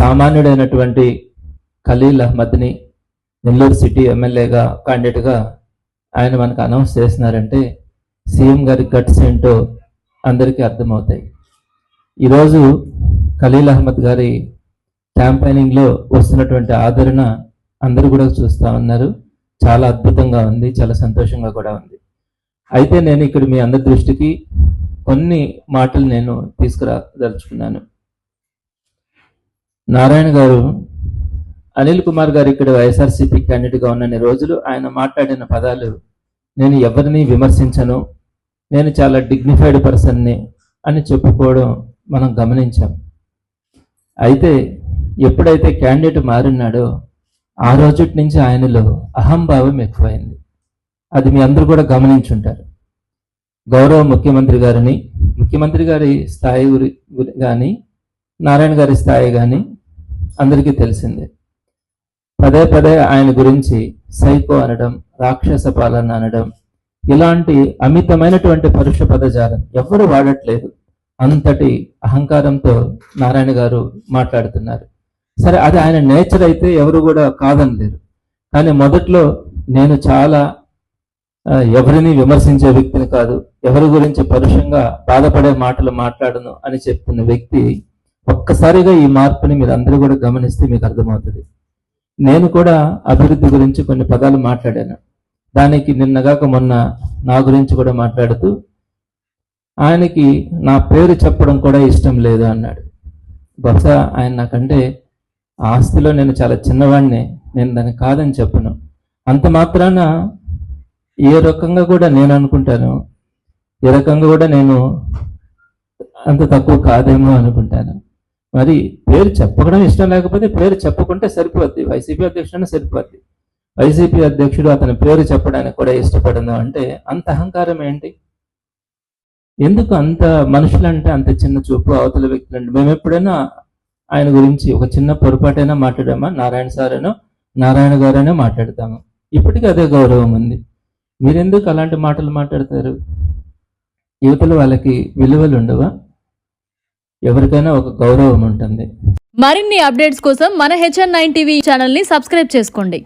సామాన్యుడైనటువంటి ఖలీల్ అహ్మద్ని నెల్లూరు సిటీ ఎమ్మెల్యేగా క్యాండిడేట్గా ఆయన మనకు అనౌన్స్ చేస్తున్నారంటే సీఎం గారి గట్స్ ఏంటో అందరికీ అర్థమవుతాయి. ఈరోజు ఖలీల్ అహ్మద్ గారి క్యాంపెయినింగ్లో వస్తున్నటువంటి ఆదరణ అందరూ కూడా చూస్తూ ఉన్నారు. చాలా అద్భుతంగా ఉంది చాలా సంతోషంగా కూడా ఉంది. అయితే నేను ఇక్కడ మీ అందరి దృష్టికి కొన్ని మాటలు నేను తీసుకురాదలుచుకున్నాను. నారాయణ గారు అనిల్ కుమార్ గారు ఇక్కడ వైఎస్ఆర్సీపీ క్యాండిడేట్గా ఉన్నన్ని రోజులు ఆయన మాట్లాడిన పదాలు నేను ఎవరిని విమర్శించను నేను చాలా డిగ్నిఫైడ్ పర్సన్ని అని చెప్పుకోవడం మనం గమనించాం. అయితే ఎప్పుడైతే క్యాండిడేట్ మారినాడో ఆ రోజు నుంచి ఆయనలో అహంభావం ఎక్కువైంది. అది మీ అందరూ కూడా గమనించుంటారు. గౌరవ ముఖ్యమంత్రి గారిని ముఖ్యమంత్రి గారి స్థాయి గురి కానీ నారాయణ గారి స్థాయి కానీ అందరికీ తెలిసిందే. పదే పదే ఆయన గురించి సైకో అనడం రాక్షస పాలన అనడం ఇలాంటి అమితమైనటువంటి పరుష పదజాలం ఎవరు వాడట్లేదు. అంతటి అహంకారంతో నారాయణ గారు మాట్లాడుతున్నారు. సరే అది ఆయన నేచర్ అయితే ఎవరు కూడా కాదనలేరు. కానీ మొదట్లో నేను చాలా ఎవరిని విమర్శించే వ్యక్తిని కాదు ఎవరి గురించి పరుషంగా బాధపడే మాటలు మాట్లాడను అని చెప్తున్న వ్యక్తి ఒక్కసారిగా ఈ మార్పుని మీరు అందరూ కూడా గమనిస్తే మీకు అర్థమవుతుంది. నేను కూడా అభివృద్ధి గురించి కొన్ని పదాలు మాట్లాడాను. దానికి నిన్నగాక మొన్న నా గురించి కూడా మాట్లాడుతూ ఆయనకి నా పేరు చెప్పడం కూడా ఇష్టం లేదు అన్నాడు. బహుశా ఆయన నాకంటే ఆస్తిలో నేను చాలా చిన్నవాడిని నేను దాన్ని కాదని చెప్పను. అంత మాత్రాన ఏ రకంగా కూడా నేను అనుకుంటాను ఏ రకంగా కూడా నేను అంత తక్కువ కాదేమో అనుకుంటాను. మరి పేరు చెప్పడం ఇష్టం లేకపోతే పేరు చెప్పకుంటే సరిపోద్ది. వైసీపీ అధ్యక్షుడు సరిపోద్ది. వైసీపీ అధ్యక్షుడు అతని పేరు చెప్పడానికి కూడా ఇష్టపడను అంటే అంత అహంకారం ఏంటి? ఎందుకు అంత మనుషులంటే అంత చిన్న చూపు అవతల వ్యక్తులంటే? మేము ఎప్పుడైనా ఆయన గురించి ఒక చిన్న పొరపాటైనా మాట్లాడామా? నారాయణ సారేనో నారాయణ గారైనా మాట్లాడతాము. ఇప్పటికీ అదే గౌరవం ఉంది. మీరెందుకు అలాంటి మాటలు మాట్లాడతారు? యువతలు వాళ్ళకి విలువలు ఉండవా? ఎవరికైనా ఒక గౌరవం ఉంటుంది. మరిన్ని అప్డేట్స్ కోసం మన హెచ్ఎన్ నైన్ టీవీ ఛానల్ని సబ్స్క్రైబ్ చేసుకోండి.